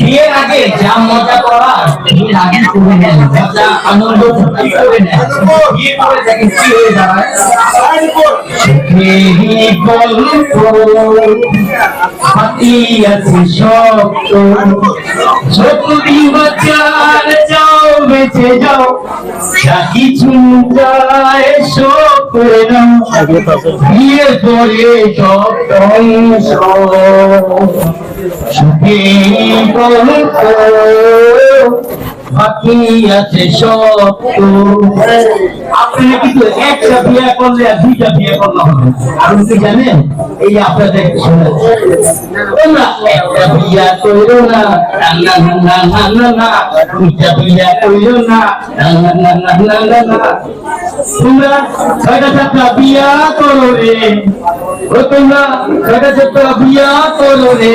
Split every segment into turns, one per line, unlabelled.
বিয়ের আগে যা মজা করার আগে করে নেন। মজা আনন্দ করে নেন। বিয়ে দেখেন কি হয়ে যতদিন বাচ্চার যাও বেঁচে যাও। যা কিছু যায় সব করে নাও। বিয়ে করে সব। ধ্বংস সুখে বাকি আছে সব আপনারা কিন্তু একটা বিয়ে করলে আর দুইটা বিয়ে করলে হবে আপনি কি জানেন এই আপনাদের তোমরা একটা বিয়া করো না না না না না না দুইটা বিয়া করো না না না না না না না তোমরা ছয়টা সাতটা বিয়া করো রে ও তোমরা ছয়টা সাতটা বিয়া করো রে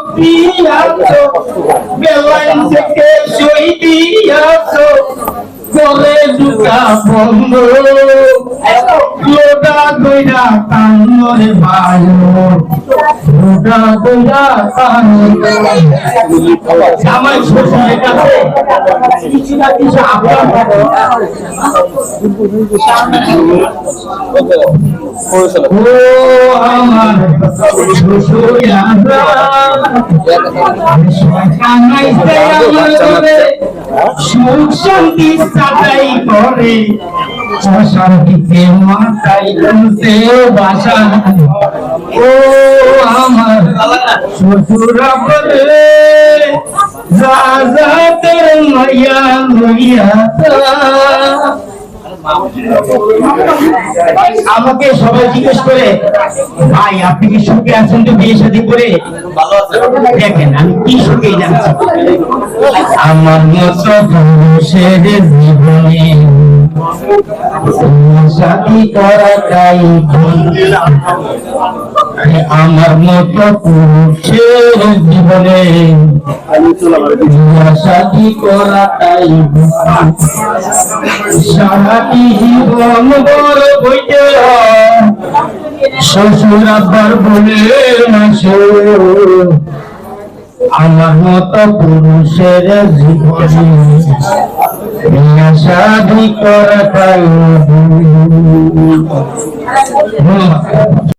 আছো বেলাইন থেকে সই দিয়াছো গলে দুটা বন্ধ। লোটা দইরা কান্নরে ভাই লোটা শ্বশুরের কাছে কিছু না কিছু আপনার আমার সুখ শান্তি সাদাই করে অশান্তিতে মাথায় বাসা ও আমার শ্বশুর বলে রাজাতে মাইয়া লইয়া আমাকে সবাই জিজ্ঞেস করে, ভাই, আপনি কি সুখে আছেন তো বিয়ে শাদী করে? দেখেন, আমি কি সুখে যাচ্ছি আমার মতো পুরুষের জীবনে সাথী আমার মতো পুরুষের জীবনে সাথী করাটাই। সারাটি জীবন বড় বইতে শ্বশুর আব্বার বলে আমার মতো পুরুষের জীবনে ভুল।